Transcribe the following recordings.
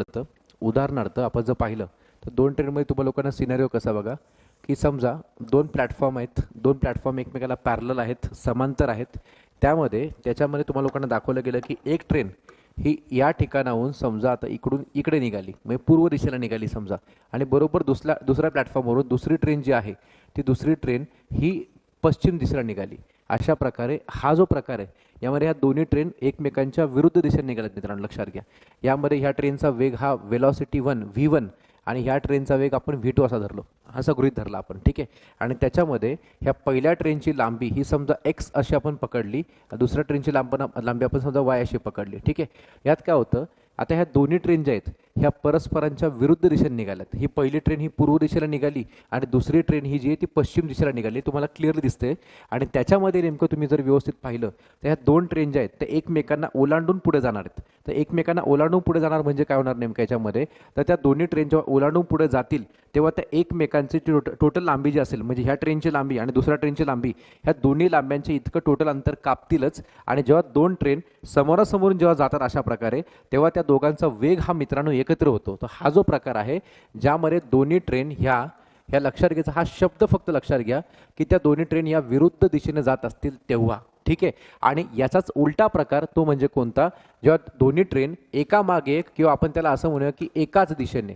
उदाहरणार्थ उदाहरणार्थ आपण जर पाहिलं तर दोन ट्रेनमध्ये तुम्हाला लोकांना सिनारिओ कसा बघा? की समजा दोन प्लॅटफॉर्म आहेत. दोन प्लॅटफॉर्म एकमेकाला पॅरलल आहेत समांतर आहेत. त्यामध्ये त्याच्यामध्ये तुम्हाला लोकांना दाखवलं गेलं की एक ट्रेन ही या ठिकाणाहून समजा आता इकडून इकडे निघाली. म्हणजे पूर्व दिशेला निघाली समजा. आणि बरोबर दुसऱ्या दुसऱ्या प्लॅटफॉर्मवरून दुसरी ट्रेन जी आहे ती दुसरी ट्रेन ही पश्चिम दिशेला निघाली. अशा प्रकारे हा जो प्रकार आहे यामध्ये ह्या दोन्ही ट्रेन एकमेकांच्या विरुद्ध दिशेने निघाल्यात मित्रांनो लक्षात घ्या. यामध्ये ह्या ट्रेनचा वेग हा वेलॉसिटी वन व्ही वन आणि ह्या ट्रेनचा वेग आपण व्ही टू असा धरलो असा गृहीत धरला आपण ठीक आहे? आणि त्याच्यामध्ये ह्या पहिल्या ट्रेनची लांबी ही समजा एक्स अशी आपण पकडली दुसऱ्या ट्रेनची लांब लांबी आपण समजा वाय अशी पकडली ठीक आहे? यात काय होतं आता ह्या दोन्ही ट्रेन ज्या आहेत ह्या परस्परांच्या विरुद्ध दिशेने निघाल्यात. ही पहिली ट्रेन ही पूर्व दिशेला निघाली आणि दुसरी ट्रेन ही जी आहे ती पश्चिम दिशेला निघाली. तुम्हाला क्लिअरली दिसते आणि त्याच्यामध्ये नेमकं तुम्ही जर व्यवस्थित पाहिलं तर ह्या दोन ट्रेन ज्या आहेत त्या एकमेकांना ओलांडून पुढे जाणार आहेत. तर एकमेकांना ओलांडून पुढे जाणार म्हणजे काय होणार नेमकं याच्यामध्ये? तर त्या दोन्ही ट्रेन जेव्हा ओलांडून पुढे जातील तेव्हा त्या एकमेकांची टोट टोटल लांबी जी असेल म्हणजे ह्या ट्रेनची लांबी आणि दुसऱ्या ट्रेनची लांबी ह्या दोन्ही लांब्यांचे इतकं टोटल अंतर कापतीलच. आणि जेव्हा दोन ट्रेन समोरासमोरून जेव्हा जातात अशा प्रकारे तेव्हा त्या दोघांचा वेग हा मित्रांनो एकत्र होतो. तर हा जो प्रकार आहे ज्यामध्ये दोन्ही ट्रेन ह्या ह्या लक्षात घ्यायचा हा शब्द फक्त लक्षात घ्या की त्या दोन्ही ट्रेन या विरुद्ध दिशेने जात असतील तेव्हा. ठीक आहे? आणि याचाच उलटा प्रकार तो म्हणजे कोणता? जेव्हा दोन्ही ट्रेन एका मागे एक किंवा आपण त्याला असं म्हणूया की एकाच दिशेने.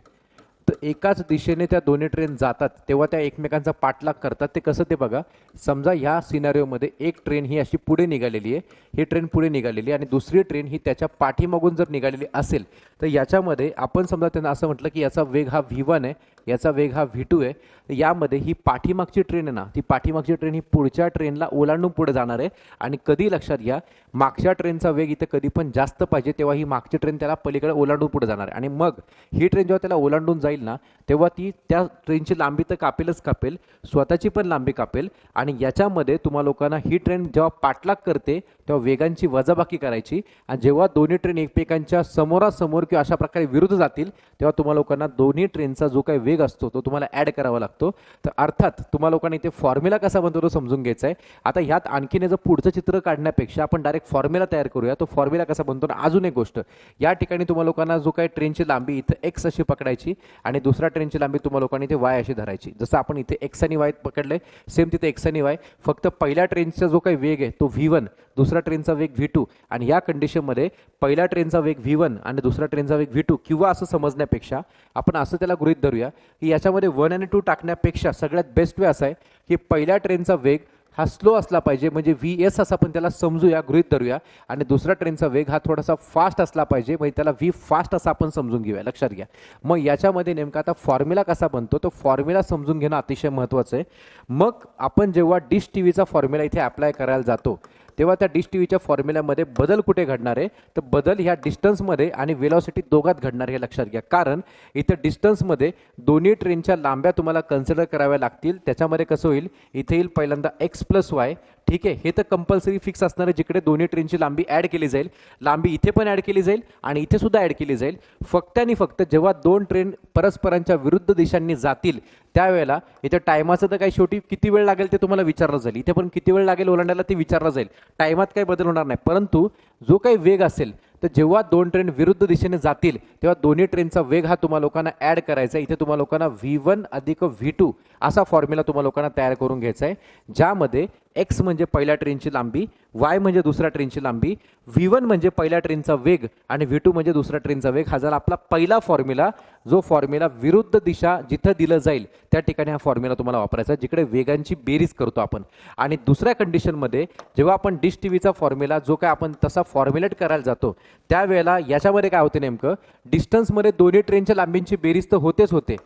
तर एकाच दिशेने त्या दोन्ही ट्रेन जातात तेव्हा त्या एकमेकांचा पाठलाग करतात. ते कसं ते बघा समजा ह्या सिनारिओमध्ये एक ट्रेन ही अशी पुढे निघालेली आहे ही ट्रेन पुढे निघालेली आहे आणि दुसरी ट्रेन ही त्याच्या पाठीमागून जर निघालेली असेल तर याच्यामध्ये आपण समजा त्यांना असं म्हटलं की याचा वेग हा व्ही वन आहे याचा वेग हा व्ही टू आहे. तर यामध्ये ही पाठीमागची ट्रेन आहे ना ती पाठीमागची ट्रेन ही पुढच्या ट्रेनला ओलांडून पुढे जाणार आहे. आणि कधी लक्षात घ्या मागच्या ट्रेनचा वेग इथे कधी पण जास्त पाहिजे तेव्हा ही मागची ट्रेन त्याला पलीकडे ओलांडून पुढे जाणार आहे. आणि मग ही ट्रेन जेव्हा त्याला ओलांडून जाईल ना तेव्हा ती त्या ट्रेनची लांबी तर कापेलच कापेल स्वतःची पण लांबी कापेल. आणि याच्यामध्ये तुम्हा लोकांना ही ट्रेन जेव्हा पाठलाग करते तेव्हा वेगांची वजाबाकी करायची. आणि जेव्हा दोन्ही ट्रेन एकमेकांच्या समोरासमोर किंवा अशा प्रकारे विरुद्ध जातील तेव्हा तुम्हा लोकांना दोन्ही ट्रेनचा जो काही वेग असतो तो तुम्हाला ॲड करावा लागतो. तर अर्थात तुम्हा लोकांनी इथे फॉर्म्युला कसा बनतो तो समजून घ्यायचा आहे. आता ह्यात आणखीन याचं पुढचं चित्र काढण्यापेक्षा आपण डायरेक्ट फॉर्म्युला तयार करूया. तो फॉर्म्युला कसा बनतो ना अजून एक गोष्ट. या ठिकाणी तुम्हा लोकांना जो काही ट्रेनची लांबी इथं एक्स अशी पकडायची आणि दुसऱ्या ट्रेनची लांबी तुम्हा लोकांनी इथे वाय अशी धरायची. जसं आपण इथे एक्स आणि वाय पकडले सेम तिथे एक्स आणि वाय फक्त पहिल्या ट्रेनचा जो काही वेग आहे तो व्ही वन दुसऱ्या ट्रेनचा वेग व्ही टू आणि या कंडिशनमध्ये पहिल्या ट्रेनचा वेग व्ही वन आणि दुसऱ्या ट्रेनचा वेग व्ही टू किंवा असं समजण्यापेक्षा आपण असं त्याला गृहीत धरूया की याच्यामध्ये वन आणि टू टाकण्यापेक्षा सगळ्यात बेस्ट वे असा आहे की पहिल्या ट्रेनचा वेग हा स्लो असला पाहिजे. म्हणजे व्ही एस असं आपण त्याला समजूया गृहित धरूया. आणि दुसऱ्या ट्रेनचा वेग हा थोडासा फास्ट असला पाहिजे. म्हणजे त्याला व्ही फास्ट असं आपण समजून घेऊया लक्षात घ्या. मग याच्यामध्ये नेमका आता फॉर्म्युला कसा बनतो? तो फॉर्म्युला समजून घेणं अतिशय महत्त्वाचं आहे. मग आपण जेव्हा डिश टी व्हीचा फॉर्म्युला इथे अप्लाय करायला जातो तेव्हा त्या डिश टी व्हीच्या फॉर्म्युल्यामध्ये बदल कुठे घडणार आहे? तर बदल ह्या डिस्टन्समध्ये आणि वेलॉसिटी दोघात घडणार हे लक्षात घ्या. कारण इथं डिस्टन्समध्ये दोन्ही ट्रेनच्या लांब्या तुम्हाला कन्सिडर कराव्या लागतील. त्याच्यामध्ये कसं होईल? इथे येईल पहिल्यांदा एक्स प्लस वाय ठीक आहे? हे तर कंपल्सरी फिक्स असणार आहे जिकडे दोन्ही ट्रेनची लांबी ॲड केली जाईल. लांबी इथे पण ॲड केली जाईल आणि इथे सुद्धा ॲड केली जाईल. फक्त आणि फक्त जेव्हा दोन ट्रेन परस्परांच्या विरुद्ध दिशांनी जातील त्यावेळेला इथे टायमाचं तर काही शेवटी किती वेळ लागेल ते तुम्हाला विचारलं जाईल. इथे पण किती वेळ लागेल ओलांडायला ते विचारलं जाईल. टायमात काही बदल होणार नाही. परंतु जो काही वेग असेल तर जेव्हा दोन ट्रेन विरुद्ध दिशेने जातील तेव्हा दोन्ही ट्रेनचा वेग हा तुम्हा लोकांना ॲड करायचा आहे. इथे तुम्हा लोकांना व्ही वन अधिक व्ही टू असा फॉर्म्युला तुम्हा लोकांना तयार करून घ्यायचा आहे ज्यामध्ये एक्स म्हणजे पहिल्या ट्रेनची लांबी वाय म्हणजे दुसऱ्या ट्रेनची लांबी व्ही वन म्हणजे पहिल्या ट्रेनचा वेग आणि व्ही टू म्हणजे दुसऱ्या ट्रेनचा वेग. हा झाला आपला पहिला फॉर्म्युला जो फॉर्म्युला विरुद्ध दिशा जिथं दिलं जाईल त्या ठिकाणी हा फॉर्म्युला तुम्हाला वापरायचा आहे, जिकडे वेगांची बेरीज करतो आपण. आणि दुसऱ्या कंडिशनमध्ये जेव्हा आपण डिश टी व्हीचा फॉर्म्युला जो काय आपण तसा फॉर्म्युलेट करायला जातो त्यावेळेला याच्यामध्ये काय होते नेमकं? डिस्टन्समध्ये दोन्ही ट्रेनच्या लांबींची बेरीज तर होतेच होते.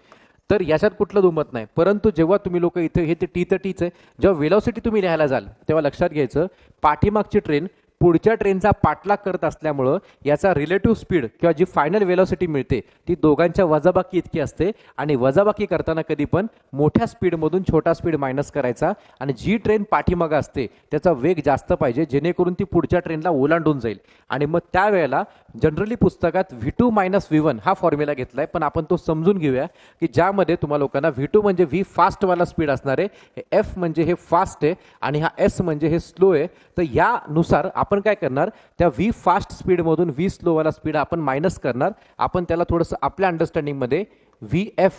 तर याच्यात कुठलं दुमत नाही. परंतु जेव्हा तुम्ही लोक इथे हे ते टी तर टीच आहे जेव्हा वेलॉसिटी तुम्ही लिहायला जाल तेव्हा लक्षात घ्यायचं पाठीमागची ट्रेन पुढच्या ट्रेनचा पाठलाग करत असल्यामुळं याचा रिलेटिव्ह स्पीड किंवा जी फायनल वेलॉसिटी मिळते ती दोघांच्या वजाबाकी इतकी असते. आणि वजाबाकी करताना कधी पण मोठ्या स्पीडमधून छोटा स्पीड मायनस करायचा. आणि जी ट्रेन पाठीमागं असते त्याचा वेग जास्त पाहिजे जेणेकरून ती पुढच्या ट्रेनला ओलांडून जाईल. आणि मग त्यावेळेला जनरली पुस्तकात V two minus V one हा फॉर्म्युला घेतला आहे पण आपण तो समजून घेऊया की ज्यामध्ये तुम्हाला लोकांना व्ही टू म्हणजे व्ही फास्टवाला स्पीड असणार आहे एफ म्हणजे हे फास्ट आहे आणि हा एस म्हणजे हे स्लो आहे. तर यानुसार आपण आपण काय करणार? त्या व्ही फास्ट स्पीडमधून व्ही स्लोवाला स्पीड आपण मायनस करणार. आपण त्याला थोडंसं आपल्या अंडरस्टँडिंगमध्ये व्ही एफ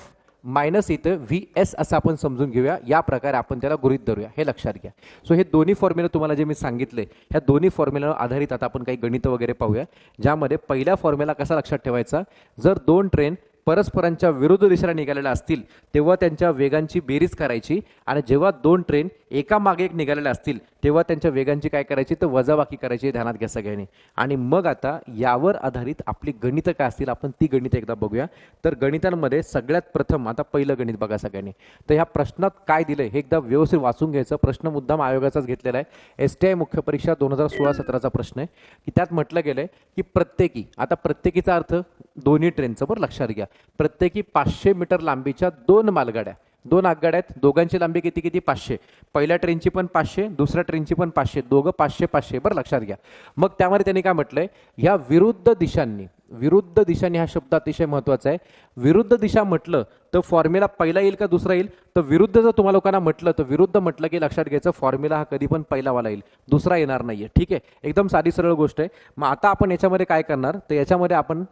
मायनस इथं व्ही एस असं आपण समजून घेऊया. या प्रकारे आपण त्याला गृहित धरूया. हे लक्षात घ्या. सो हे दोन्ही फॉर्म्युला तुम्हाला जे मी सांगितले ह्या दोन्ही फॉर्म्युलावर आधारित आता आपण काही गणितं वगैरे पाहूया. ज्यामध्ये पहिल्या फॉर्म्युला कसा लक्षात ठेवायचा? जर दोन ट्रेन परस्परांच्या विरुद्ध दिशेला निघालेल्या असतील तेव्हा त्यांच्या वेगांची बेरीज करायची. आणि जेव्हा दोन ट्रेन एका मागे एक निघालेल्या असतील तेव्हा त्यांच्या वेगांची काय करायची? तर वजाबाकी करायची ध्यानात घ्या सगळ्यांनी. आणि मग आता यावर आधारित आपली गणितं काय असतील आपण ती गणितं एकदा बघूया. तर गणितांमध्ये सगळ्यात प्रथम आता पहिलं गणित बघा सगळ्यांनी. तर ह्या प्रश्नात काय दिलं हे एकदा व्यवस्थित वाचून घ्यायचं. प्रश्न मुद्दाम आयोगाचाच घेतलेला आहे. एस टी आय मुख्य परीक्षा दोन हजार सोळा सतराचा प्रश्न आहे. की त्यात म्हटलं गेलं आहे की प्रत्येकी आता प्रत्येकीचा अर्थ दोन्ही ट्रेनचं बरं लक्षात घ्या. प्रत्येकी पाचशे मीटर लांबीच्या दोन मालगाड्या. दोन आगगाड्या आहेत. दोघांची लांबी किती किती? पाचशे. पहिल्या ट्रेनची पण पाचशे दुसऱ्या ट्रेनची पण पाचशे. दोघं पाचशे पाचशे. बरं लक्षात घ्या. मग त्यामध्ये त्यांनी काय म्हटलंय? ह्या विरुद्ध दिशांनी विरुद्ध दिशांनी हा शब्द अतिशय महत्त्वाचा आहे. विरुद्ध दिशा म्हटलं तर फॉर्म्युला पहिला येईल का दुसरा येईल? तर विरुद्ध जर तुम्हाला लोकांना म्हटलं तर विरुद्ध म्हटलं की लक्षात घ्यायचं फॉर्म्युला हा कधी पण पहिलावाला येईल. दुसरा येणार नाही आहे ठीक आहे? एकदम साधी सरळ गोष्ट आहे. मग आता आपण याच्यामध्ये काय करणार? तर याच्यामध्ये आपण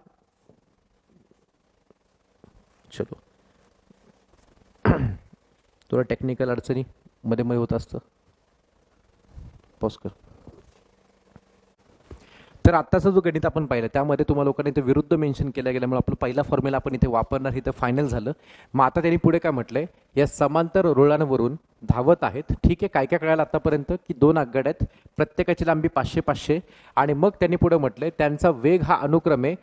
चलो. थोडं टेक्निकल अडचणी मध्ये मध्ये होत असतं. पॉज कर. तर आत्ताचा जो गणित आपण पाहिलं त्यामध्ये तुम्हाला लोकांनी इथे विरुद्ध मेन्शन केलं गेल्यामुळे आपलं पहिला फॉर्म्युला आपण इथे वापरणार हे तर फायनल झालं. मग आता त्यांनी पुढे काय म्हटलंय? या समांतर रुळांवरून धावत आहेत. ठीक आहे काय काय कळालं आतापर्यंत? की दोन आगगाड्या आहेत प्रत्येकाची लांबी पाचशे पाचशे आणि मग त्यांनी पुढे म्हटलंय त्यांचा वेग हा अनुक्रमे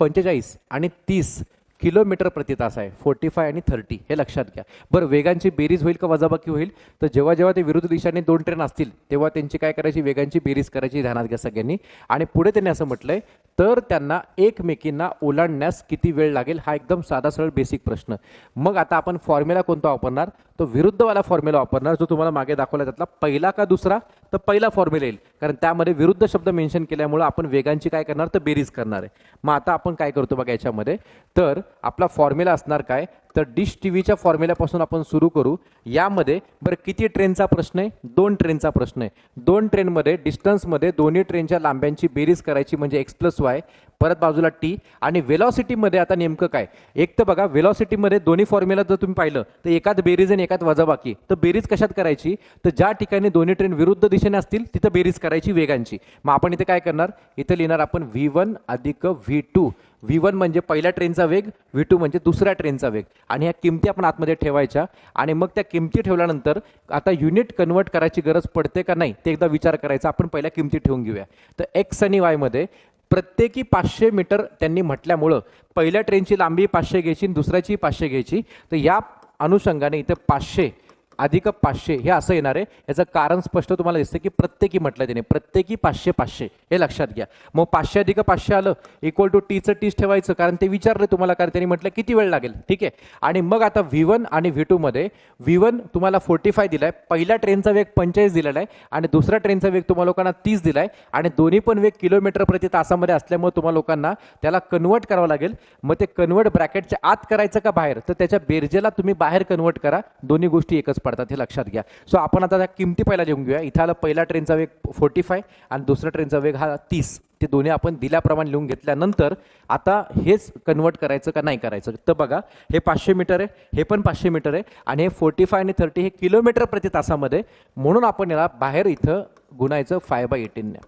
पंचेचाळीस आणि तीस. किलोमीटर प्रति तास आहे. फोर्टी फाय आणि थर्टी हे लक्षात घ्या. बरं वेगांची बेरीज होईल का वजाबाकी होईल? तर जेव्हा जेव्हा ते विरुद्ध दिशाने दोन ट्रेन असतील तेव्हा त्यांची काय करायची? वेगांची बेरीज करायची ध्यानात घ्या सगळ्यांनी. आणि पुढे त्यांनी असं म्हटलंय तर त्यांना एकमेकींना ओलांडण्यास किती वेळ लागेल? हा एकदम साधा सरळ बेसिक प्रश्न. मग आता आपण फॉर्म्युला कोणता वापरणार? तो विरुद्धवाला फॉर्म्युला वापरणार जो तुम्हाला मागे दाखवला त्यातला पहिला का दुसरा तर पहिला फॉर्म्युला येईल. कारण त्यामध्ये विरुद्ध शब्द मेन्शन केल्यामुळे आपण वेगांची काय करणार तर बेरीज करणार आहे. मग आता आपण काय करतो बघा याच्यामध्ये? तर आपला फॉर्म्युला असणार काय? तर डिश टी व्हीच्या फॉर्म्युल्यापासून आपण सुरू करू. यामध्ये बरं किती ट्रेनचा प्रश्न आहे? दोन ट्रेनचा प्रश्न आहे. दोन ट्रेनमध्ये डिस्टन्समध्ये दोन्ही ट्रेनच्या लांब्यांची बेरीज करायची म्हणजे एक्स प्लस वाय परत बाजूला टी आणि वेलॉसिटीमध्ये आता नेमकं काय? एक तर बघा वेलॉसिटीमध्ये दोन्ही फॉर्म्युला जर तुम्ही पाहिलं तर एकात बेरीज आणि एकात वजाबाकी. तर बेरीज कशात करायची? तर ज्या ठिकाणी दोन्ही ट्रेन विरुद्ध दिशेने असतील तिथं बेरीज करायची वेगांची. मग आपण इथे काय करणार? इथं लिहिणार आपण व्ही वन अधिक व्ही टू व्ही वन म्हणजे पहिल्या ट्रेनचा वेग व्ही टू म्हणजे दुसऱ्या ट्रेनचा वेग. आणि ह्या किमती आपण आतमध्ये ठेवायच्या. आणि मग त्या किमती ठेवल्यानंतर आता युनिट कन्वर्ट करायची गरज पडते का नाही ते एकदा विचार करायचा. आपण पहिल्या किमती ठेवून घेऊया. तर एक्स आणि वायमध्ये प्रत्येकी पाचशे मीटर त्यांनी म्हटल्यामुळं पहिल्या ट्रेनची लांबी पाचशे घ्यायची आणि दुसऱ्याची पाचशे घ्यायची. तर या अनुषंगाने इथं पाचशे अधिक पाचशे हे असं येणार आहे. याचं कारण स्पष्ट तुम्हाला दिसतं की प्रत्येकी म्हटलं त्याने. प्रत्येकी पाचशे पाचशे. हे लक्षात घ्या. मग पाचशे अधिक पाचशे आलं इक्वल टू टीचं टीच ठेवायचं कारण ते विचारलं तुम्हाला कारण त्यांनी म्हटलं किती वेळ लागेल. ठीक आहे? आणि मग आता व्ही वन आणि व्ही टूमध्ये व्ही वन तुम्हाला फोर्टी फाय दिला आहे पहिल्या ट्रेनचा वेग पंचेचाळीस दिलेला आहे आणि दुसऱ्या ट्रेनचा वेग तुम्हाला लोकांना तीस दिला आहे आणि दोन्ही पण वेग किलोमीटर प्रति तासामध्ये असल्यामुळे तुम्हाला लोकांना त्याला कन्वर्ट करावं लागेल. मग ते कन्वर्ट ब्रॅकेटच्या आत करायचं का बाहेर? तर त्याच्या बेरजेला तुम्ही बाहेर कन्वर्ट करा. दोन्ही गोष्टी एकच पडतात हे लक्षात घ्या. सो आपण आता त्या किमती पहिला जेवून घेऊया. इथं आला पहिला ट्रेनचा वेग फोर्टी फाय आणि दुसऱ्या ट्रेनचा वेग हा तीस. ते दोन्ही आपण दिल्याप्रमाणे लिहून घेतल्यानंतर आता हेच कन्वर्ट करायचं का नाही करायचं? तर बघा हे पाचशे मीटर आहे हे पण पाचशे मीटर आहे आणि हे फोर्टी फाय आणि थर्टी हे किलोमीटर प्रति तासामध्ये. म्हणून आपण याला बाहेर इथं गुणायचं फाय बाय एटीनने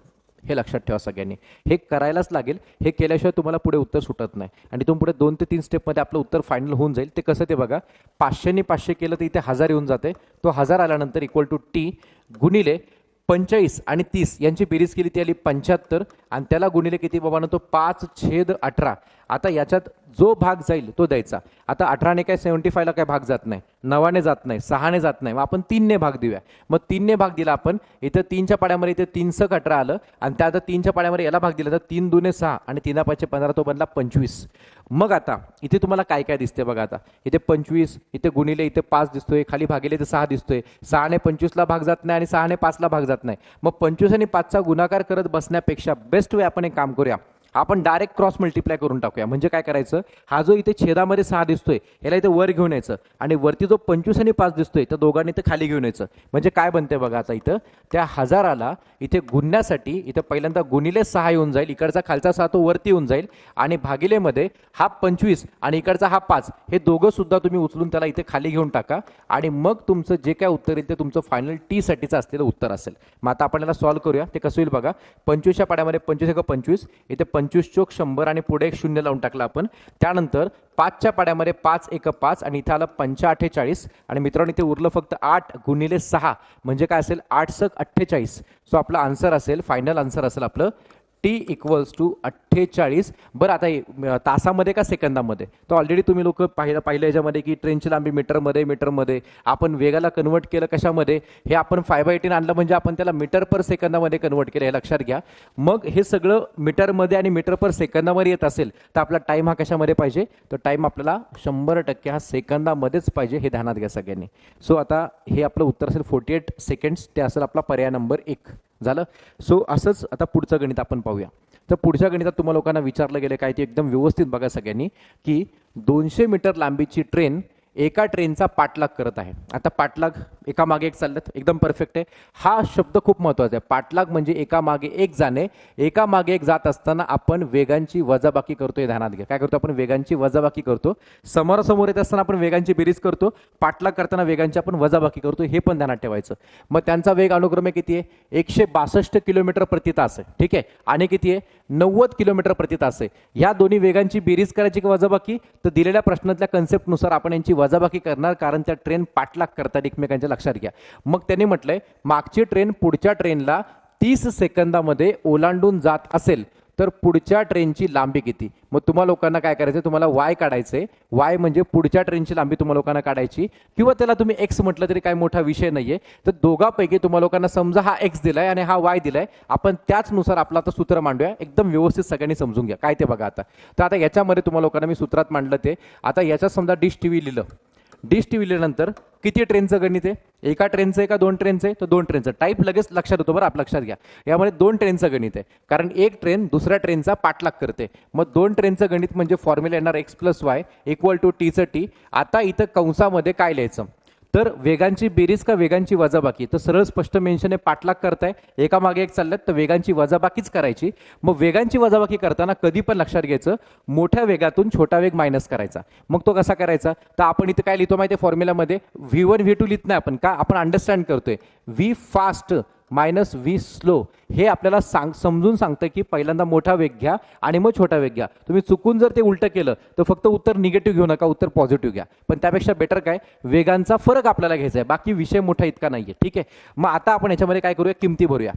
हे लक्षात ठेवा सगळ्यांनी. हे करायलाच लागेल हे केल्याशिवाय तुम्हाला पुढे उत्तर सुटत नाही. आणि तुम्ही पुढे दोन ते तीन स्टेपमध्ये आपलं उत्तर फायनल होऊन जाईल. ते कसं ते बघा पाचशेनी पाचशे केलं तर इथे हजार येऊन जाते. तो हजार आल्यानंतर इक्वल टू टी गुणिले पंचेचाळीस आणि तीस यांची बेरीज केली ती आली पंच्याहत्तर. आणि त्याला गुणिले किती बाबानं? तो पाच छेद अठरा. आता याच्यात जो भाग जाईल तो द्यायचा. आता अठराने काय सेव्हन्टी फायला काय भाग जात नाही. नवाने जात नाही. सहाने जात नाही. मग आपण तीनने भाग देऊया. मग तीनने भाग दिला आपण इथं तीनच्या पाड्यामध्ये इथे तीन सक अठरा आलं आणि त्या आता तीनच्या पाड्यामध्ये याला भाग दिला तर तीन दुने सहा आणि तीना पाचशे पंधरा तो बनला पंचवीस. मग आता इथे तुम्हाला काय काय दिसते बघा आता. इथे पंचवीस इथे गुणिले इथे पाच दिसतोय. खाली भागिले इथे सहा दिसतोय. सहाने पंचवीसला भाग जात नाही आणि सहाने पाचला भाग जात नाही. मग पंचवीस आणि पाचचा गुणाकार करत बसण्यापेक्षा बेस्ट वे आपण एक काम करूया. आपण डायरेक्ट क्रॉस मल्टिप्लाय करून टाकूया. म्हणजे काय करायचं? हा जो इथे छेदामध्ये सहा दिसतोय याला इथे वर घेऊन यायचं. आणि वरती जो पंचवीस आणि पाच दिसतोय त्या दोघांनी इथे खाली घेऊन यायचं. म्हणजे काय बनते बघा आता इथं? त्या हजाराला इथे गुन्ह्यासाठी इथे पहिल्यांदा गुणिले सहा येऊन जाईल. इकडचा खालचा सहा तो वरती येऊन जाईल. आणि भागिलेमध्ये हा पंचवीस आणि इकडचा हा पाच हे दोघं सुद्धा तुम्ही उचलून त्याला इथे खाली घेऊन टाका. आणि मग तुमचं जे काय उत्तर येईल ते तुमचं फायनल टी साठीचं असलेलं उत्तर असेल. मग आता आपण याला सॉल्व्ह करूया. ते कसं होईल बघा? पंचवीसच्या पाड्यामध्ये पंचवीस एक पंचवीस इथे पंचवीस चोक शंभर आणि पुढे एक शून्य लावून टाकला आपण. त्यानंतर पाचच्या पाड्यामध्ये पाच एक पाच आणि इथं आलं पंचा अठ्ठेचाळीस. आणि मित्रांनो इथे उरलं फक्त आठ गुणिले सहा. म्हणजे काय असेल? आठ सक अठ्ठेचाळीस. सो आपला आन्सर असेल फायनल आन्सर असेल आपलं. टी इक्वल्स टू अठ्ठेचाळीस. बरं आता हे, तासामध्ये का सेकंदामध्ये? तर ऑलरेडी तुम्ही लोक पाहिलं पाहिलं याच्यामध्ये की ट्रेनची लांबी मीटरमध्ये मीटरमध्ये आपण वेगाला कन्वर्ट केलं कशामध्ये? हे आपण फाय बाय एटीन आणलं म्हणजे आपण त्याला मीटर पर सेकंदामध्ये कन्वर्ट केलं हे लक्षात घ्या. मग हे सगळं मीटरमध्ये आणि मीटर पर सेकंदामध्ये येत असेल तर आपला टाईम हा कशामध्ये पाहिजे? तर टाईम आपल्याला शंभर टक्के हा सेकंदामध्येच पाहिजे हे ध्यानात घ्या सगळ्यांनी. सो आता हे आपलं उत्तर असेल फोर्टी एट सेकंड्स ते असेल आपला पर्याय नंबर एक. झालं? सो असंच आता पुढचं गणित आपण पाहूया. तर पुढच्या गणितात तुम्हाला लोकांना विचारलं गेलं काय ते एकदम व्यवस्थित बघा सगळ्यांनी की दोनशे मीटर लांबीची ट्रेन एका ट्रेनचा पाठलाग करत आहे. आता पाठलाग एकामागे एक चाललं एकदम परफेक्ट आहे. हा शब्द खूप महत्त्वाचा आहे. पाठलाग म्हणजे एका मागे एक जाणे एका मागे एक जात असताना आपण वेगांची वजाबाकी करतोय ध्यानात घ्या. काय करतो आपण? वेगांची वजाबाकी करतो. समोरासमोर येत असताना आपण वेगांची बेरीज करतो. पाठलाग करताना वेगांची आपण वजाबाकी करतो. हे पण ध्यानात ठेवायचं. मग त्यांचा वेग अनुक्रमे किती आहे? एकशे बासष्ट किलोमीटर प्रति तास आहे. ठीक आहे? आणि किती आहे? नव्वद किलोमीटर प्रति तास आहे. ह्या दोन्ही वेगांची बेरीज करायची की वजाबाकी? तर दिलेल्या प्रश्नातल्या कन्सेप्टनुसार आपण यांची वजाबाकी करणार कारण त्या ट्रेन पाठलाग करतात एकमेकांच्या लक्षात घ्या. मग त्यांनी म्हटलंय मागची ट्रेन पुढच्या ट्रेनला तीस सेकंदामध्ये ओलांडून जात असेल. तर पुढच्या ट्रेनची लांबी किती? मग तुम्हा लोकांना काय करायचं तुम्हाला वाय काढायचंय. वाय म्हणजे पुढच्या ट्रेनची लांबी तुम्हा लोकांना काढायची. किंवा त्याला तुम्ही एक्स म्हटलं तरी काही मोठा विषय नाहीये. तर दोघांपैकी तुम्हा लोकांना समजा हा एक्स दिलाय आणि हा वाय दिलाय. आपण त्याचनुसार आपलं आता सूत्र मांडूया. एकदम व्यवस्थित सगळ्यांनी समजून घ्या. काय ते बघा आता. तर आता याच्यामध्ये तुम्हा लोकांना मी सूत्रात मांडलं ते. आता याच्यात समजा डिश टीव्ही लिहिलं. डिश टी लिहिल्यानंतर किती ट्रेनचं गणित? आहे एका ट्रेनचं आहे का दोन ट्रेनचं आहे? तर दोन ट्रेनचं टाईप लगेच लक्षात होतो बरं आप लक्षात घ्या. यामध्ये दोन ट्रेनचं गणित. आहे कारण एक ट्रेन दुसऱ्या ट्रेनचा पाठलाग करते. मग दोन ट्रेनचं गणित म्हणजे फॉर्म्युला येणार X plus Y equal to टीचं टी आता इथं कंसामध्ये काय लिहायचं? तर वेगांची बेरीज का वेगांची वजाबाकी? तर सरळ स्पष्ट मेन्शन पाठलाग करताय. एका मागे एक चालल्यात तर वेगांची वजाबाकीच करायची. मग वेगांची वजाबाकी करताना कधी पण लक्षात घ्यायचं मोठ्या वेगातून छोटा वेग मायनस करायचा. मग तो कसा करायचा? तर आपण इथं काय लिहितो माहिती आहे फॉर्म्युलामध्ये व्ही वन व्ही टू लिहित नाही आपण. का? आपण अंडरस्टँड करतोय. V fast minus V slow. हे आपल्याला सांग समजून सांगतं की पहिल्यांदा मोठा वेग घ्या आणि मग छोटा वेग घ्या. तुम्ही चुकून जर ते उलटं केलं तर फक्त उत्तर निगेटिव्ह घेऊ नका उत्तर पॉझिटिव्ह घ्या. पण त्यापेक्षा बेटर काय? वेगांचा फरक आपल्याला घ्यायचा आहे. बाकी विषय मोठा इतका नाही आहे ठीक आहे? मग आता आपण याच्यामध्ये काय करूया? किमती भरूया.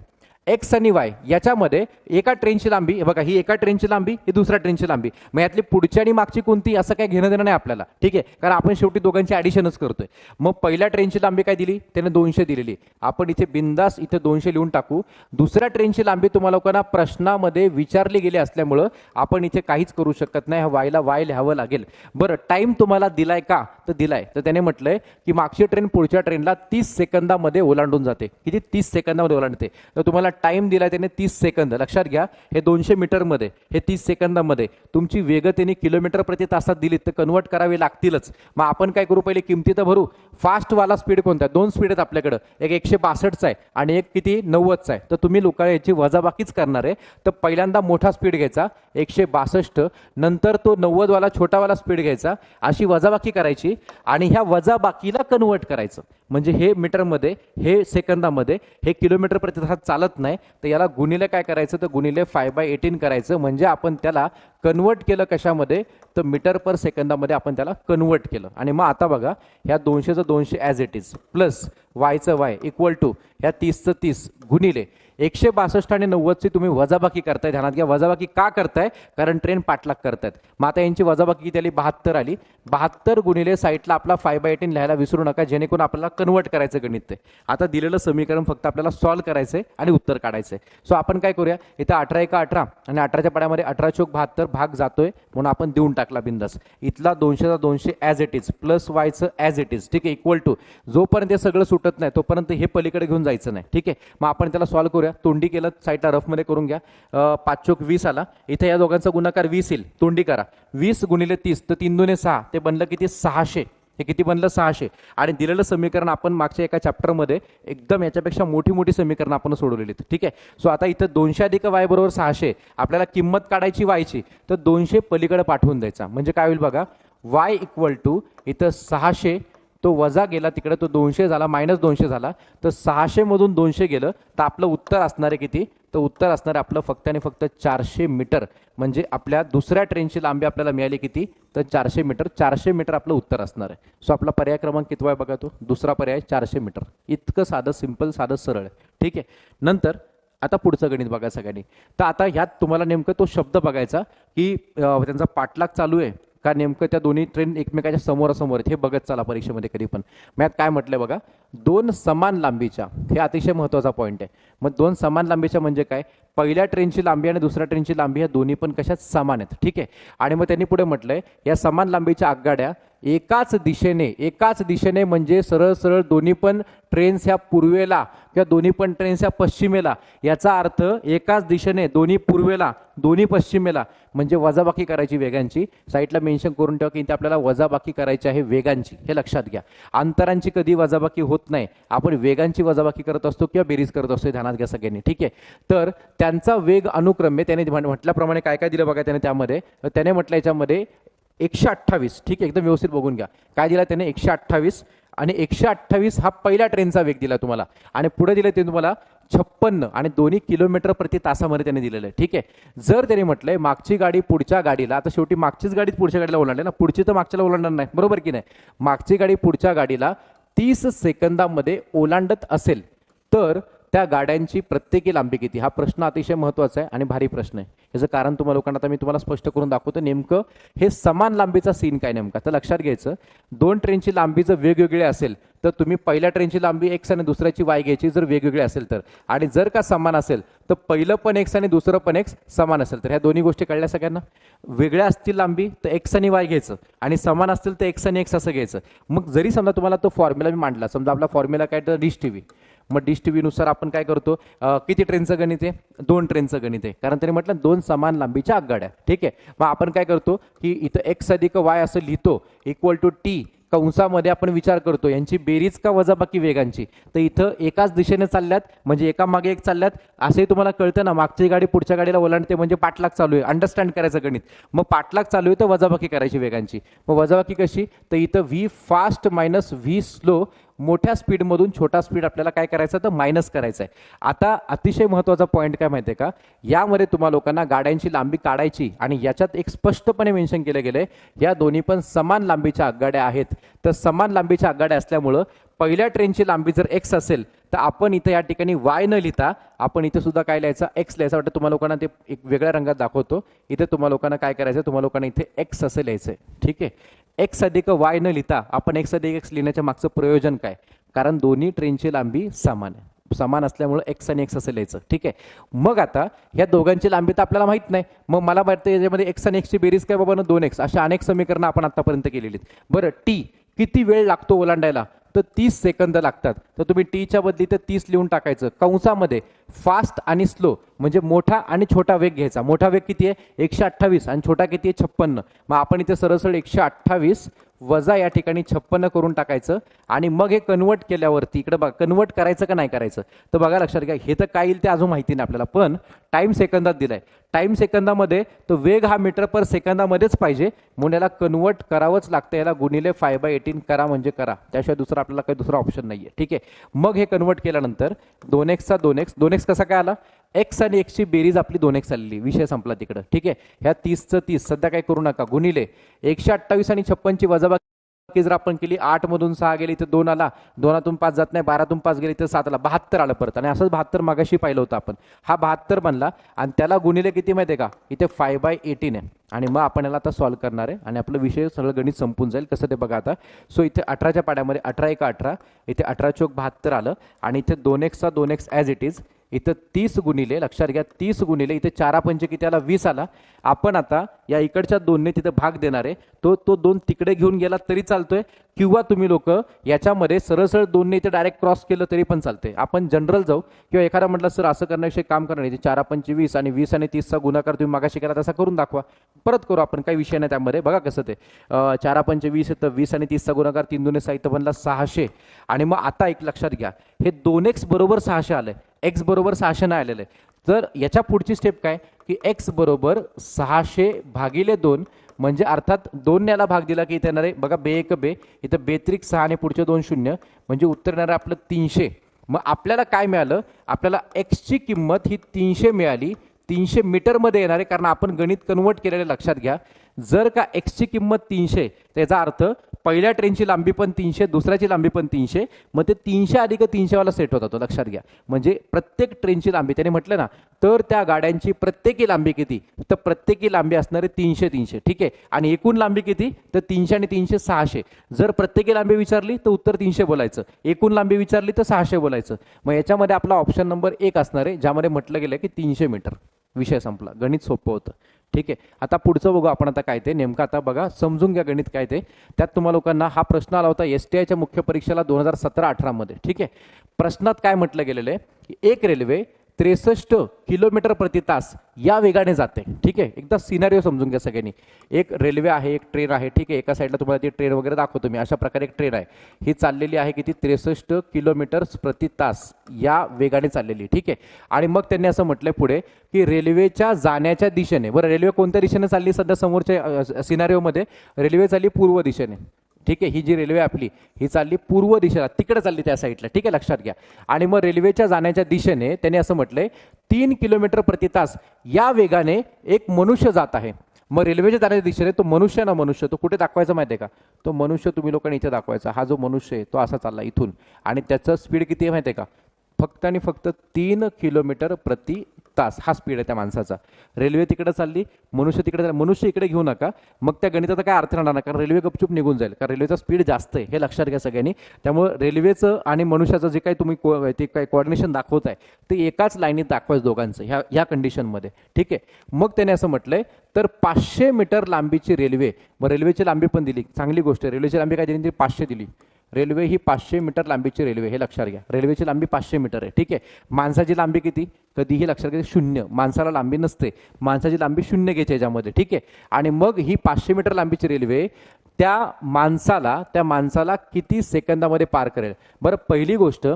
एक्स आणि वाय याच्यामध्ये एका ट्रेनची लांबी हे बघा ही एका ट्रेनची लांबी ही दुसऱ्या ट्रेनची लांबी. मग यातली पुढची आणि मागची कोणती असं काय घेणं देणं नाही आपल्याला. ठीक आहे? कारण आपण शेवटी दोघांची ॲडिशनच करतोय. मग पहिल्या ट्रेनची लांबी काय दिली? त्याने दोनशे दिलेली. आपण इथे बिंदास इथे दोनशे लिहून टाकू. दुसऱ्या ट्रेनची लांबी तुम्हाला लोकांना प्रश्नामध्ये विचारली गेली असल्यामुळं आपण इथे काहीच करू शकत नाही. वायला वाय लिहावं लागेल. बरं टाईम तुम्हाला दिलाय का? तर दिलाय. तर त्याने म्हटलंय की मागची ट्रेन पुढच्या ट्रेनला तीस सेकंदामध्ये ओलांडून जाते. किती? तीस सेकंदामध्ये ओलांडते. तर तुम्हाला टाइम दिलाय त्याने तीस सेकंद. लक्षात घ्या हे दोनशे मीटरमध्ये हे तीस सेकंदामध्ये तुमची वेग त्यांनी किलोमीटर प्रति तासात दिलीत तर कन्वर्ट करावी लागतीलच. मग आपण काय करू? पहिले किमती तर भरू. फास्टवाला स्पीड कोणता? दोन स्पीड आहेत आपल्याकडं. एक एकशे बासष्टचा आहे आणि एक किती? नव्वदचा आहे. तर तुम्ही लोक याची वजाबाकीच करणार आहे. तर पहिल्यांदा मोठा स्पीड घ्यायचा एकशे बासष्ट. नंतर तो नव्वदवाला छोटावाला स्पीड घ्यायचा. अशी वजाबाकी करायची आणि ह्या वजाबाकीला कन्वर्ट करायचं. म्हणजे हे मीटरमध्ये हे सेकंदामध्ये हे किलोमीटर प्रति तासात चालत नाही तर याला गुणिले काय करायचं? तर गुणिले फाय बाय एटीन करायचं. म्हणजे आपण त्याला कन्वर्ट केलं कशामध्ये? तर मीटर पर सेकंदामध्ये आपण त्याला कन्वर्ट केलं. आणि मग आता बघा ह्या दोनशेचं दोनशे ॲज इट इज प्लस वायचं वाय इक्वल टू ह्या तीसचं तीस गुणिले एकशे बासष्ट आणि नव्वदची तुम्ही वजाबाकी करताय ध्यानात घ्या. वजाबाकी का करताय? कारण ट्रेन पाठलाग करतायत मग आता यांची वजाबाकी किती आली? बहात्तर आली. बहात्तर गुणिले साईडला आपला फाय बाय एटीन लिहायला विसरू नका जेणेकरून आपल्याला कन्वर्ट करायचं गणित ते आता दिलेलं समीकरण फक्त आपल्याला सॉल्व्ह आहे आणि उत्तर काढायचं आहे. सो आपण काय करूया? इथं अठरा एका अठरा आणि अठराच्या पाड्यामध्ये अठरा चोक बहात्तर भाग जातोय. म्हणून आपण देऊन टाकला बिंदास. इथला दोनशेचा दोनशे ॲज इट इज प्लस वायचं ॲज इट इज ठीक आहे? इक्वल टू जोपर्यंत हे सगळं सुटत नाही तोपर्यंत हे पलीकडे घेऊन जायचं नाही. ठीक आहे? मग आपण त्याला सॉल्व्ह करूया. करूया तोंडी केलं साईडला रफमध्ये करून घ्या. पाच चोक वीस आला. इथे या दोघांचा गुणाकार वीस येईल. तोंडी करा. वीस गुणिले तीस तर तीन दुने सहा. ते बनलं किती? सहाशे. हे किती बनलं? सहाशे. आणि दिलेलं समीकरण आपण मागच्या एका चॅप्टरमध्ये एकदम याच्यापेक्षा मोठी मोठी समीकरणं आपण सोडवलेली आहेत. ठीक आहे? सो आता इथं दोनशे अधिक वाय बरोबर सहाशे. आपल्याला किंमत काढायची वायची. तर दोनशे पलीकडे पाठवून द्यायचा. म्हणजे काय होईल बघा? वाय इक्वल टू इथं सहाशे तो वजा गेला तिकडे तो दोनशे झाला मायनस दोनशे झाला. तर सहाशेमधून दोनशे गेलं तर आपलं उत्तर असणार आहे किती? तर उत्तर असणार आहे आपलं फक्त आणि फक्त चारशे मीटर. म्हणजे आपल्या दुसऱ्या ट्रेनची लांबी आपल्याला मिळाली किती? तर चारशे मीटर. चारशे मीटर आपलं उत्तर असणार. आहे सो आपला पर्याय क्रमांक कितवा आहे बघा तो? दुसरा पर्याय चारशे मीटर. इतकं साधं सिंपल साधं सरळ. आहे ठीक आहे? नंतर आता पुढचं गणित बघा सगळ्यांनी. तर आता ह्यात तुम्हाला नेमकं तो शब्द बघायचा की त्यांचा पाठलाग चालू आहे. का नेमकं त्या दोन्ही ट्रेन एकमेकाच्या समोरासमोर आहेत. हे बघत चला परीक्षेमध्ये कधी पण. मॅथ काय म्हटलं बघा दोन समान लांबीच्या हे अतिशय महत्त्वाचा पॉईंट आहे. मग दोन समान लांबीच्या म्हणजे काय? पहिल्या ट्रेनची लांबी आणि दुसऱ्या ट्रेनची लांबी ह्या दोन्ही पण कशात समान आहेत. ठीक आहे? आणि मग त्यांनी पुढे म्हटलंय या समान लांबीच्या आगगाड्या एकाच दिशेने एकाच दिशेने म्हणजे सरळ सरळ दोन्ही पण ट्रेन्स ह्या पूर्वेला किंवा दोन्ही पण ट्रेन्स ह्या पश्चिमेला. याचा अर्थ एकाच दिशेने दोन्ही पूर्वेला दोन्ही पश्चिमेला. म्हणजे वजाबाकी करायची वेगांची. साईडला मेन्शन करून ठेवा की इथे आपल्याला वजाबाकी करायची आहे वेगांची. हे लक्षात घ्या. अंतरांची कधी वजाबाकी होत नाही. आपण वेगांची वजाबाकी करत असतो किंवा बेरीज करत असतो ध्यानात घ्या सगळ्यांनी. ठीक आहे? तर त्यांचा वेग अनुक्रमे त्याने म्हटल्याप्रमाणे काय काय दिलं बघा त्याने त्यामध्ये. त्याने म्हटलं याच्यामध्ये एकशे अठ्ठावीस. ठीक आहे एकदम व्यवस्थित बघून घ्या. काय दिला त्याने? एकशे अठ्ठावीस. आणि एकशे अठ्ठावीस हा पहिल्या ट्रेनचा वेग दिला तुम्हाला. आणि पुढे दिलं ते तुम्हाला छप्पन्न. आणि दोन्ही किलोमीटर प्रति तासामध्ये त्याने दिलेलं आहे. ठीक आहे? जर त्याने म्हटलंय मागची गाडी पुढच्या गाडीला आता शेवटी मागचीच गाडी पुढच्या गाडीला ओलांडली ना? पुढची तर मागच्याला ओलांडणार नाही. बरोबर की नाही? मागची गाडी पुढच्या गाडीला तीस सेकंदामध्ये ओलांडत असेल तर त्या गाड्यांची प्रत्येकी लांबी किती? हा प्रश्न अतिशय महत्त्वाचा आहे आणि भारी प्रश्न आहे. याचं कारण तुम्हाला लोकांना आता मी तुम्हाला स्पष्ट करून दाखवतो. नेमकं हे समान लांबीचा सीन काय नेमका? तर लक्षात घ्यायचं दोन ट्रेनची लांबी जर वेगवेगळी असेल तर तुम्ही पहिल्या ट्रेनची लांबी एक्स आणि दुसऱ्याची वाय घ्यायची जर वेगवेगळी असेल तर. आणि जर का समान असेल तर पहिलं पण एक्स आणि दुसरं पण एक्स समान असेल. तर ह्या दोन्ही गोष्टी कळल्या सगळ्यांना? वेगळ्या असतील लांबी तर एक्स आणि वाय घ्यायचं. आणि समान असतील तर एक्स आणि एक्स असं घ्यायचं. मग जरी समजा तुम्हाला तो फॉर्म्युला मी मांडला समजा आपला फॉर्म्युला काय? तर डिश टी व्ही मग डिश टी व्हीनुसार आपण काय करतो? किती ट्रेनचं गणित आहे? दोन ट्रेनचं गणित आहे. कारण त्याने म्हटलं दोन समान लांबीच्या आगगाड्या. ठीक आहे? मग आपण काय करतो की इथं एक्स अधिक वाय असं लिहितो इक्वल टू टी कंसामध्ये आपण विचार करतो यांची बेरीज का वजाबाकी वेगांची? तर इथं एकाच दिशेने चालल्यात म्हणजे एका मागे एक चालल्यात. असंही तुम्हाला कळतं ना मागची गाडी पुढच्या गाडीला ओलांडते म्हणजे पाठलाग चालू आहे. अंडरस्टँड करायचं गणित. मग पाठलाग चालू आहे तर वजाबाकी करायची वेगांची. मग वजाबाकी कशी? तर इथं V fast minus V slow मोठ्या स्पीडमधून छोटा स्पीड आपल्याला काय करायचं तर मायनस करायचं आहे. आता अतिशय महत्त्वाचा पॉईंट काय माहिती आहे का? यामध्ये तुम्हा लोकांना गाड्यांची लांबी काढायची आणि याच्यात एक स्पष्टपणे मेन्शन केलं गेलंय या दोन्ही पण समान लांबीच्या आगगाड्या आहेत. तर समान लांबीच्या आगगाड्या असल्यामुळं पहिल्या ट्रेनची लांबी जर एक्स असेल तर आपण इथं या ठिकाणी वाय न लिहिता आपण इथे सुद्धा काय लिहायचं? एक्स लिहायचं. वाटतं तुम्हाला लोकांना ते एक वेगळ्या रंगात दाखवतो. इथे तुम्हाला लोकांना काय करायचं तुम्हाला लोकांना इथे एक्स असं लिहायचं आहे ठीक आहे? एक्स अधिक वाय न लिहिता आपण एक्स अधिक एक्स लिहिण्याच्या मागचं प्रयोजन काय? कारण दोन्ही ट्रेनची लांबी समान आहे. समान असल्यामुळे एक्स आणि एक्स असं लिहायचं. ठीक आहे? मग आता ह्या दोघांची लांबी तर आपल्याला माहीत नाही. मग मला वाटतं याच्यामध्ये एक्स आणि एक्सची बेरीज काय बाबा? दोन एक्स अशा अनेक समीकरणं आपण आतापर्यंत केलेली आहेत. बरं टी किती वेळ लागतो ओलांडायला? तर तीस सेकंद लागतात. तर तुम्ही टीच्या बदली तर तीस लिहून टाकायचं. कंसामध्ये फास्ट आणि स्लो म्हणजे मोठा आणि छोटा वेग घ्यायचा. मोठा वेग किती आहे? एकशे अठ्ठावीस आणि छोटा किती आहे? छप्पन्न. मग आपण इथे सरळ एकशे अठ्ठावीस वजा या ठिकाणी छप्पन्न करून टाकायचं आणि मग हे कन्वर्ट केल्यावरती इकडे बघा कन्वर्ट करायचं का नाही करायचं? तर बघा लक्षात घ्या हे तर काय येईल ते अजून माहिती नाही आपल्याला. पण टाइम सेकंदात दिलाय. टाइम सेकंदामध्ये तो वेग हा मीटर पर सेकंदामध्येच पाहिजे. म्हणून याला कन्वर्ट करावंच लागतं. याला गुणिले फाय बाय एटीन करा म्हणजे करा. त्याशिवाय दुसरा आपल्याला काही दुसरा ऑप्शन नाही आहे ठीक आहे? मग हे कन्वर्ट केल्यानंतर दोन एक्सचा दोन एक्स. दोन एक्स कसा काय आला? एक्स आणि एक्सची बेरीज आपली दोन एक्स आलेली. विषय संपला तिकडं. ठीक आहे? ह्या तीसचं तीस. सध्या काय करू नका. गुणिले एकशे अठ्ठावीस आणि छप्पनची वजाबाकी जर आपण केली आठ मधून सहा गेली तर दोन आला दोनातून पाच जात नाही बारातून पाच गेली तर सात आला बहात्तर आलं परत. आणि असंच बहात्तर मागाशी पाहिलं होतं आपण. हा बहात्तर बनला आणि त्याला गुणिले किती माहिती आहे का? इथे फाय बाय एटीन आहे. आणि मग आपण याला आता सॉल्व्ह करणार आहे. आणि आपलं विषय सगळं गणित संपून जाईल. कसं ते बघा आता. सो इथे अठराच्या पाड्यामध्ये अठरा एक अठरा इथे अठरा चोक बहात्तर आलं. आणि इथे दोन एक्सचा दोन एक्स ॲज इट इज इथं तीस गुणिले लक्षात घ्या तीस गुणिले इथे चारा पंचे किती आला वीस आला. आपण आता या इकडच्या दोनने तिथे भाग देणार आहे. तो तो दोन तिकडे घेऊन गेला तरी चालतोय. किंवा तुम्ही लोक याच्यामध्ये सरळ सरळ दोनने इथे डायरेक्ट क्रॉस केलं तरी पण चालते आपण जनरल जाऊ. किंवा एखादा म्हटलं सर असं करण्याविषयी काम करणार नाही. चारा पंचे वीस आणि वीस आणि तीसचा गुणाकार तुम्ही मागाशी केला तसा करून दाखवा. परत करू आपण काही विषय नाही त्यामध्ये. बघा कसं ते. चारा पंचे वीस येतं वीस आणि तीसचा गुणाकार तीन दोन्ही साहित्य बनला सहाशे. आणि मग आता एक लक्षात घ्या. हे दोन एक्स बरोबर सहाशे आलं एक्स बरोबर सहाशे नाही आलेलं. आहे तर याच्या पुढची स्टेप काय? की एक्स बरोबर सहाशे भागिले दोन म्हणजे अर्थात दोन याला भाग दिला की इथे येणार आहे. बघा बे एक बे. इथं बेत्रिक सहा आणि पुढचे दोन शून्य म्हणजे उत्तर येणार आहे आपलं तीनशे. मग आपल्याला काय मिळालं? आपल्याला एक्सची किंमत ही तीनशे मिळाली. तीनशे मीटरमध्ये येणार आहे कारण आपण गणित कन्वर्ट केलेले लक्षात घ्या. जर का एक्सची किंमत तीनशे त्याचा अर्थ पहिल्या ट्रेनची लांबी पण तीनशे दुसऱ्याची लांबी पण तीनशे मग ते तीनशे अधिक तीनशेवाला सेट होता तो. लक्षात घ्या. म्हणजे प्रत्येक ट्रेनची लांबी त्याने म्हटलं ना तर त्या गाड्यांची प्रत्येकी लांबी किती? तर प्रत्येकी लांबी असणार आहे तीनशे तीनशे. ठीक आहे? आणि एकूण लांबी किती? तर तीनशे आणि तीनशे सहाशे. जर प्रत्येकी लांबी विचारली तर उत्तर तीनशे बोलायचं. एकूण लांबी विचारली तर सहाशे बोलायचं. मग याच्यामध्ये आपला ऑप्शन नंबर एक असणार आहे ज्यामध्ये म्हटलं गेलं की तीनशे मीटर विषय संपला. गणित सोपं होतं. ठीक आहे? आता पुढचं बघू आपण आता काय ते. नेमकं आता बघा समजून घ्या गणित काय ते. त्यात तुम्हा लोकांना हा प्रश्न आला होता एस टी आयच्या मुख्य परीक्षेला दोन हजार सतरा अठरामध्ये ठीक आहे? प्रश्नात काय म्हटलं गेलेलं आहे? की एक रेल्वे त्रेसष्ट किलोमीटर प्रति तास या वेगाने जाते. ठीक आहे? एकदा सिनारिओ समजून घ्या सगळ्यांनी. एक रेल्वे आहे एक ट्रेन आहे. ठीक आहे? एका साईडला तुम्हाला ती ट्रेन वगैरे दाखवतो मी. अशा प्रकारे एक ट्रेन आहे. ही चाललेली आहे किती? त्रेसष्ट किलोमीटर प्रति तास या वेगाने चाललेली. ठीक आहे? आणि मग त्यांनी असं म्हटलंय पुढे की रेल्वेच्या जाण्याच्या दिशेने बरं रेल्वे कोणत्या दिशेने चालली सध्या समोरच्या सिनारिओमध्ये रेल्वे चालली पूर्व दिशेने. ठीक आहे ही जी रेल्वे आपली ही चालली पूर्व दिशेला तिकडे चालली त्या साईडला ठीक आहे लक्षात घ्या. आणि मग रेल्वेच्या जाण्याच्या दिशेने त्यांनी असं म्हटलंय तीन किलोमीटर प्रति तास या वेगाने एक मनुष्य जात आहे. मग रेल्वेच्या जाण्याच्या दिशेने तो मनुष्य ना मनुष्य तो कुठे दाखवायचा माहिती आहे का? तो मनुष्य तुम्ही लोकांनी इथे दाखवायचा. हा जो मनुष्य आहे तो असा चालला इथून. आणि त्याचं स्पीड किती आहे माहिती आहे का? फक्त आणि फक्त तीन किलोमीटर प्रति तास हा स्पीड आहे त्या माणसाचा. रेल्वे तिकडे चालली मनुष्य तिकडे चालली. मनुष्य इकडे घेऊ नका. मग त्या गणिताचा काय अर्थ राहणार ना कारण रेल्वे गपचूप निघून जाईल. कारण रेल्वेचा स्पीड जास्त आहे हे लक्षात घ्या सगळ्यांनी. त्यामुळे रेल्वेचं आणि मनुष्याचं जे काही तुम्ही को- ते काय कोऑर्डिनेशन आहे ते एकाच लाईनीत दाखवायचं दोघांचं ह्या ह्या कंडिशनमध्ये ठीक आहे? मग त्याने असं म्हटलंय तर पाचशे मीटर लांबीची रेल्वे मग रेल्वेची लांबी पण दिली. चांगली गोष्ट आहे. रेल्वेची लांबी काय दिली? ती पाचशे दिली. रेल्वे ही पाचशे मीटर लांबीची रेल्वे हे लक्षात घ्या. रेल्वेची लांबी पाचशे मीटर आहे ठीक आहे? माणसाची लांबी किती? कधीही लक्षात घ्या शून्य. माणसाला लांबी नसते. माणसाची लांबी शून्य घ्यायची याच्यामध्ये ठीक आहे? आणि मग ही पाचशे मीटर लांबीची रेल्वे त्या माणसाला त्या माणसाला किती सेकंदामध्ये पार करेल? बरं पहिली गोष्ट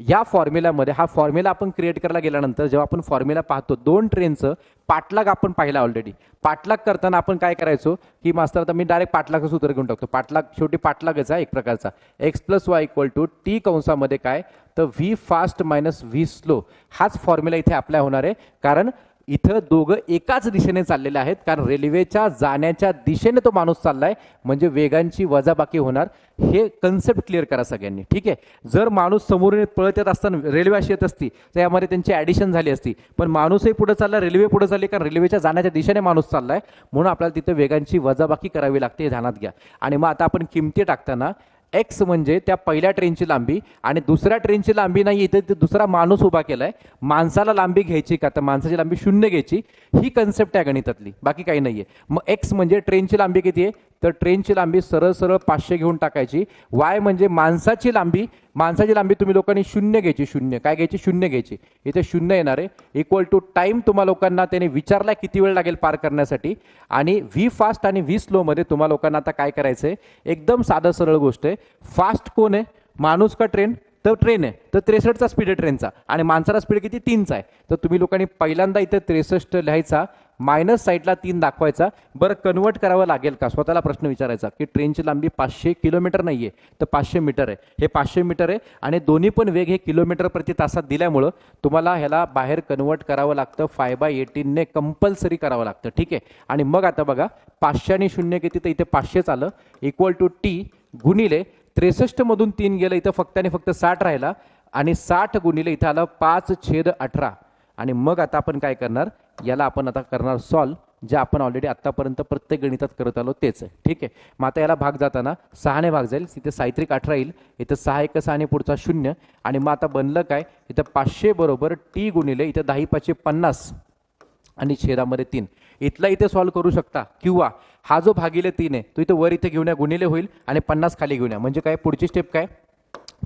या फॉर्म्युलामध्ये हा फॉर्म्युला आपण क्रिएट करायला गेल्यानंतर जेव्हा आपण फॉर्म्युला पाहतो दोन ट्रेनचं पाठलाग आपण पाहिला ऑलरेडी पाठलाग करताना आपण काय करायचो की मास्तर आता मी डायरेक्ट पाठलागचं सूत्र घेऊन टाकतो. पाठलाग शेवटी पाठलागच आहे एक प्रकारचा. X plus Y equal to T कंसामध्ये काय? तर V fast minus V slow हाच फॉर्म्युला इथे अप्लाय होणार आहे. कारण इथं दोघं एकाच दिशेने चाललेले आहेत कारण रेल्वेच्या जाण्याच्या दिशेने तो माणूस चाललाय म्हणजे वेगांची वजाबाकी होणार. हे कन्सेप्ट क्लिअर करा सगळ्यांनी ठीक आहे? जर माणूस समोरून पळत येत असताना रेल्वे अशी येत असती तर यामध्ये त्यांची ॲडिशन झाली असती. पण माणूसही पुढे चालला रेल्वे पुढे चालली कारण रेल्वेच्या जाण्याच्या दिशेने माणूस चाललाय. म्हणून आपल्याला तिथं वेगांची वजाबाकी करावी लागते हे ध्यानात घ्या. आणि मग आता आपण किमती टाकताना एक्स म्हणजे त्या पहिल्या ट्रेनची लांबी आणि दुसऱ्या ट्रेनची लांबी नाही इथे दुसरा माणूस उभा केलाय. माणसाला लांबी घ्यायची का? तर माणसाची लांबी शून्य घ्यायची. ही कन्सेप्ट आहे गणितातली. बाकी काही नाहीये. मग एक्स म्हणजे ट्रेनची लांबी किती आहे? तर ट्रेनची लांबी सरळ सरळ पाचशे घेऊन टाकायची. वाय म्हणजे माणसाची लांबी. माणसाची लांबी तुम्ही लोकांनी शून्य घ्यायची शून्य. काय घ्यायची? शून्य घ्यायची. इथे शून्य येणार आहे. इक्वल टू टाईम तुम्हा लोकांना त्याने विचारला किती वेळ लागेल पार करण्यासाठी. आणि व्ही फास्ट आणि व्ही स्लोमध्ये तुम्हा लोकांना आता काय करायचं आहे एकदम साधं सरळ गोष्ट आहे. फास्ट कोण आहे? माणूस का ट्रेन तर ट्रेन आहे. तर त्रेसष्टचा स्पीड आहे ट्रेनचा आणि माणसाचा स्पीड किती? तीनचा आहे. तर तुम्ही लोकांनी पहिल्यांदा इथे त्रेसष्ट लिहायचा. मायनस साईडला तीन दाखवायचा. बरं कन्वर्ट करावं लागेल का? स्वतःला प्रश्न विचारायचा की ट्रेनची लांबी पाचशे किलोमीटर नाही आहे तर पाचशे मीटर आहे. हे पाचशे मीटर आहे आणि दोन्ही पण वेग हे किलोमीटर प्रति तासात दिल्यामुळं तुम्हाला ह्याला बाहेर कन्वर्ट करावं लागतं फाय बाय एटीनने कंपल्सरी करावं लागतं. ठीक आहे? आणि मग आता बघा पाचशे आणि शून्य किती? तर इथे पाचशेच आलं. इक्वल टू टी गुणिले त्रेसष्टमधून तीन गेलं इथं फक्त आणि फक्त साठ राहिला. आणि साठ गुणिले इथं आलं पाच छेद अठरा. आणि मग आता आपण काय करणार? याला आपण आता करणार सॉल्व जे आपण ऑलरेडी आत्तापर्यंत प्रत्येक गणितात करत आलो तेच. आहे ठीक आहे? मग आता याला भाग जाताना सहाने भाग जाईल. इथे साहित्रिक अठरा येईल. इथं सहा एक सहा आणि पुढचा शून्य. आणि मग आता बनलं काय? इथं पाचशे बरोबर टी गुणिले इथं दहा पाचशे पन्नास. आणि छेदामध्ये तीन. इथला इथे सॉल्व्ह करू शकता. किंवा हा जो भागिले तीन आहे तो इथे वर इथे घेऊन या गुणिले होईल आणि पन्नास खाली घेऊन या. म्हणजे काय? पुढची स्टेप काय?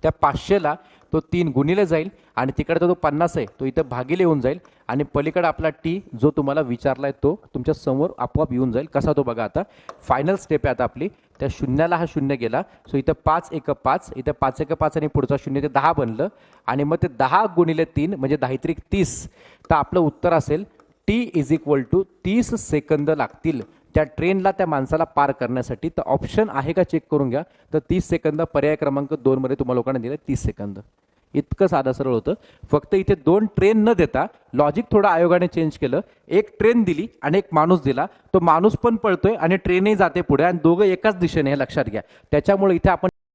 त्या पाचशेला तो तीन गुणिले जाईल आणि तिकडचा जो पन्नास आहे तो इथं भागिले येऊन जाईल. आणि पलीकडे आपला टी जो तुम्हाला विचारलाय तो तुमच्यासमोर आपोआप येऊन जाईल. कसा तो बघा आता. फायनल स्टेप आहे आता आपली. त्या शून्याला हा शून्य गेला. सो इथं पाच एक पाच इथं पाच एक पाच आणि पुढचा शून्य ते दहा बनलं. आणि मग ते दहा गुणिले तीन म्हणजे दहा त्रिक तीस. तर आपलं उत्तर असेल टी इज इक्वल टू तीस सेकंद लागतील. त्या ट्रेनला त्या माणसाला पार करण्यासाठी तर ऑप्शन आहे का चेक करून घ्या. तर तीस सेकंद पर्याय क्रमांक दोनमध्ये तुम्हाला लोकांना दिलं तीस सेकंद. इतकं साधं सरळ होतं. फक्त इथे दोन ट्रेन न देता लॉजिक थोडं आयोगाने चेंज केलं. एक ट्रेन दिली आणि एक माणूस दिला. तो माणूस पण पळतोय आणि ट्रेनही जाते पुढे. आणि दोघं एकाच दिशेने हे लक्षात घ्या. त्याच्यामुळे इथे आपण